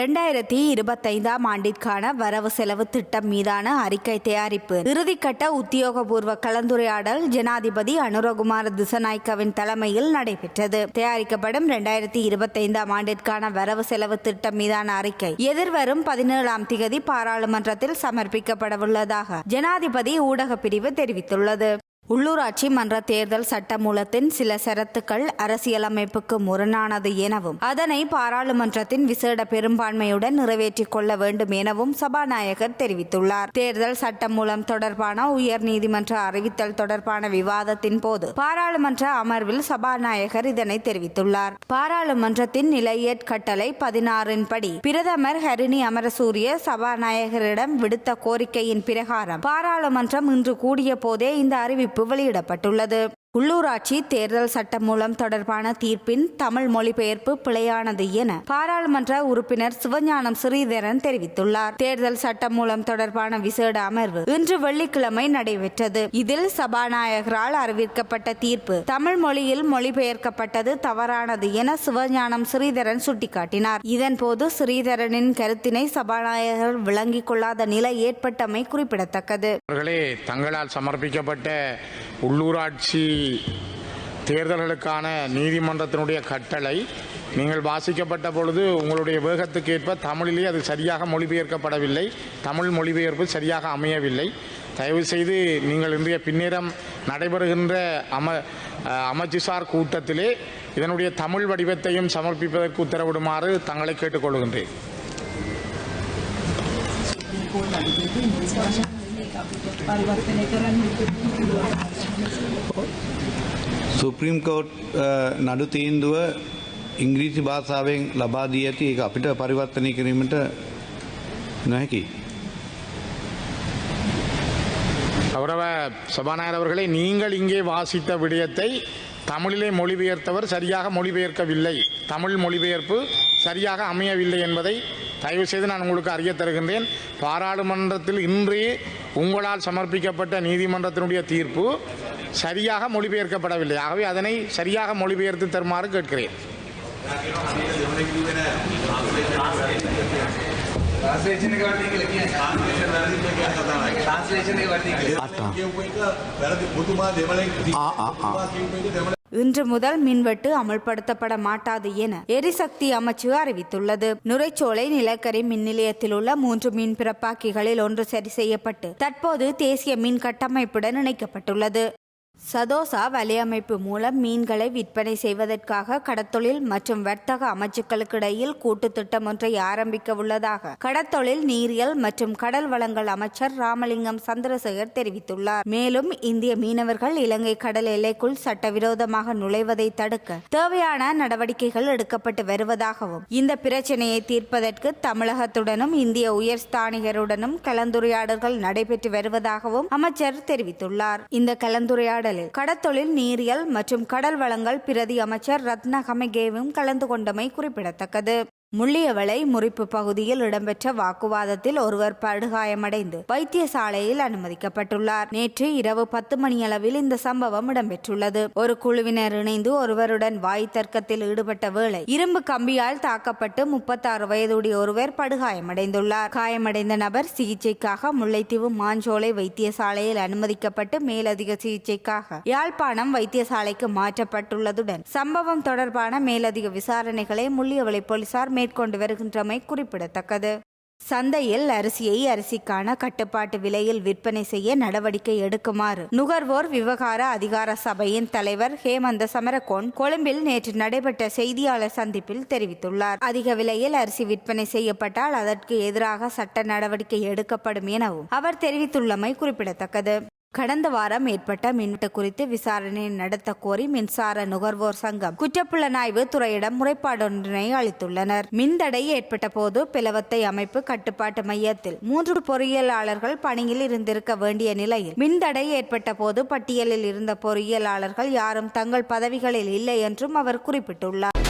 ரெண்டாயிரத்தி இருபத்தைந்தாம் ஆண்டிற்கான வரவு செலவு திட்டம் மீதான அறிக்கை தயாரிப்பு. இறுதிக்கட்ட உத்தியோகபூர்வ கலந்துரையாடல் ஜனாதிபதி அனுரகுமார திசநாய்க்கவின் தலைமையில் நடைபெற்றது. தயாரிக்கப்படும் இரண்டாயிரத்தி இருபத்தைந்தாம் ஆண்டிற்கான வரவு செலவு திட்டம் மீதான அறிக்கை எதிர்வரும் பதினேழாம் திகதி பாராளுமன்றத்தில் சமர்ப்பிக்கப்படவுள்ளதாக ஜனாதிபதி ஊடகப் பிரிவு தெரிவித்துள்ளது. உள்ளூராட்சி மன்ற தேர்தல் சட்டமூலத்தின் சில சரத்துக்கள் அரசியலமைப்புக்கு முரணானது எனவும் அதனை பாராளுமன்றத்தின் விசேட பெரும்பான்மையுடன் நிறைவேற்றிக் கொள்ள வேண்டும் எனவும் சபாநாயகர் தெரிவித்துள்ளார். தேர்தல் சட்டமூலம் தொடர்பான உயர்நீதிமன்ற அறிவித்தல் தொடர்பான விவாதத்தின் போது பாராளுமன்ற அமர்வில் சபாநாயகர் இதனை தெரிவித்துள்ளார். பாராளுமன்றத்தின் நிலையேற்கட்டளை பதினாறின் படி பிரதமர் ஹரிணி அமரசூரிய சபாநாயகரிடம் விடுத்த கோரிக்கையின் பிரகாரம் பாராளுமன்றம் இன்று கூடிய போதே இந்த அறிவிப்பு வெளியிடப்பட்டுள்ளது. உள்ளூராட்சி தேர்தல் சட்டமூலம் தொடர்பான தீர்ப்பின் தமிழ் மொழிபெயர்ப்பு பிழையானது என பாராளுமன்ற உறுப்பினர் சிவஞானம் ஸ்ரீதரன் தெரிவித்துள்ளார். தேர்தல் சட்டமூலம் தொடர்பான விசேட அமர்வு இன்று வெள்ளிக்கிழமை நடைபெற்றது. இதில் சபாநாயகரால் அறிவிக்கப்பட்ட தீர்ப்பு தமிழ் மொழியில் மொழிபெயர்க்கப்பட்டது தவறானது என சிவஞானம் ஸ்ரீதரன் சுட்டிக்காட்டினார். இதன்போது ஸ்ரீதரனின் கருத்தினை சபாநாயகர் விளங்கிக் கொள்ளாத நிலை ஏற்பட்டமை குறிப்பிடத்தக்கது. தங்களால் சமர்ப்பிக்கப்பட்ட உள்ளூராட்சி தேர்தல்களுக்கான நீதிமன்றத்தினுடைய கட்டளை. நீங்கள் வாசிக்கப்பட்ட பொழுது உங்களுடைய வேகத்துக்கேற்ப தமிழிலே அது சரியாக மொழிபெயர்க்கப்படவில்லை. தமிழ் மொழிபெயர்ப்பு சரியாக அமையவில்லை. தயவுசெய்து நீங்கள் இன்றைய பின்னிரம் நடைபெறுகின்ற அம அமைச்சுசார் கூட்டத்திலே இதனுடைய தமிழ் வடிவத்தையும் சமர்ப்பிப்பதற்கு உத்தரவிடுமாறு தங்களை கேட்டுக்கொள்கின்றேன். සුප්‍රීම් කෝට් අ, නඩු තීන්දුව ඉංග්‍රීසි භාෂාවෙන් ලබා දී ඇති ඒක අපිට පරිවර්තනය කිරීමට නොහැකි. கௌரவ சபாநாயகர் அவர்களே நீங்கள் இங்கே வாசித்த விடயத்தை தமிழிலே மொழிபெயர்த்தவர் சரியாக மொழிபெயர்க்கவில்லை தமிழ் மொழிபெயர்ப்பு சரியாக அமையவில்லை என்பதை தயவு செய்து நான் உங்களுக்கு அறிய தருகின்றேன். பாராளுமன்றத்தில் இன்றே உங்களால் சமர்ப்பிக்கப்பட்ட நீதிமன்றத்தினுடைய தீர்ப்பு சரியாக மொழிபெயர்க்கப்படவில்லை. ஆகவே அதனை சரியாக மொழிபெயர்த்து தருமாறு கேட்கிறேன். இன்று முதல் மின்வெட்டு அமல்படுத்தப்பட மாட்டாது என எரிசக்தி அமைச்சு அறிவித்துள்ளது. நுரைச்சோலை நிலக்கரி மின் நிலையத்தில் உள்ள மூன்று மின் பிறப்பாக்கிகளில் ஒன்று சரி செய்யப்பட்டு தற்போது தேசிய மின் கட்டமைப்புடன் இணைக்கப்பட்டுள்ளது. சதோசா வலையமைப்பு மூலம் மீன்களை விற்பனை செய்வதற்காக கடத்தொழில் மற்றும் வர்த்தக அமைச்சுக்களுக்கிடையில் கூட்டு திட்டம் ஒன்றை ஆரம்பிக்க உள்ளதாக கடத்தொழில் நீரியல் மற்றும் கடல் வளங்கள் அமைச்சர் ராமலிங்கம் சந்திரசேகர் தெரிவித்துள்ளார். மேலும் இந்திய மீனவர்கள் இலங்கை கடல் எல்லைக்குள் சட்டவிரோதமாக நுழைவதை தடுக்க தேவையான நடவடிக்கைகள் எடுக்கப்பட்டு வருவதாகவும் இந்த பிரச்சனையை தீர்ப்பதற்கு தமிழகத்துடனும் இந்திய உயர்ஸ்தானிகருடனும் கலந்துரையாடல்கள் நடைபெற்று வருவதாகவும் அமைச்சர் தெரிவித்துள்ளார். இந்த கலந்துரையாடல் கலந்துரையாடலில் கடத்தொழில் நீரியல் மற்றும் கடல் வளங்கள் பிரதி அமைச்சர் ரத்னகமகேவும் கலந்து கொண்டமை குறிப்பிடத்தக்கது. முள்ளியவளை முறிப்பு பகுதியில் இடம்பெற்ற வாக்குவாதத்தில் ஒருவர் படுகாயமடைந்து வைத்தியசாலையில் அனுமதிக்கப்பட்டுள்ளார். நேற்று இரவு பத்து மணியளவில் இந்த சம்பவம் இடம்பெற்றுள்ளது. ஒரு குழுவினர் இணைந்து ஒருவருடன் வாய் தர்க்கத்தில் ஈடுபட்ட வேளை இரும்பு கம்பியால் தாக்கப்பட்டு முப்பத்தாறு வயதுடைய ஒருவர் படுகாயமடைந்துள்ளார். காயமடைந்த நபர் சிகிச்சைக்காக முல்லைத்தீவு மாஞ்சோலை வைத்தியசாலையில் அனுமதிக்கப்பட்டு மேலதிக சிகிச்சைக்காக யாழ்ப்பாணம் வைத்தியசாலைக்கு மாற்றப்பட்டுள்ளதுடன் சம்பவம் தொடர்பான மேலதிக விசாரணைகளை முள்ளியவளை போலீசார் மேற்கொண்டு வருகின்றமை குறிப்பிடத்தக்கது. சந்தையில் அரிசியை அரிசிக்கான கட்டுப்பாட்டு விலையில் விற்பனை செய்ய நடவடிக்கை எடுக்குமாறு நுகர்வோர் விவகார அதிகார சபையின் தலைவர் ஹேமந்த சமரகோன் கொழும்பில் நேற்று நடைபெற்ற செய்தியாளர் சந்திப்பில் தெரிவித்துள்ளார். அதிக விலையில் அரிசி விற்பனை செய்யப்பட்டால் அதற்கு எதிராக சட்ட நடவடிக்கை எடுக்கப்படும் எனவும் அவர் தெரிவித்துள்ளமை குறிப்பிடத்தக்கது. கடந்த வாரம் ஏற்பட்ட மின்வெட்டு குறித்து விசாரணை நடத்த கோரி மின்சார நுகர்வோர் சங்கம் குற்றப்புலனாய்வு துறையிடம் முறைப்பாடொன்றினை அளித்துள்ளனர். மின்தடை ஏற்பட்ட போது பிளவத்தை அமைப்பு கட்டுப்பாட்டு மையத்தில் மூன்று பொறியியலாளர்கள் பணியில் இருந்திருக்க வேண்டிய நிலையில் மின்தடை ஏற்பட்ட போது பட்டியலில் இருந்த பொறியியலாளர்கள் யாரும் தங்கள் பதவிகளில் இல்லை என்றும் அவர் குறிப்பிட்டுள்ளார்.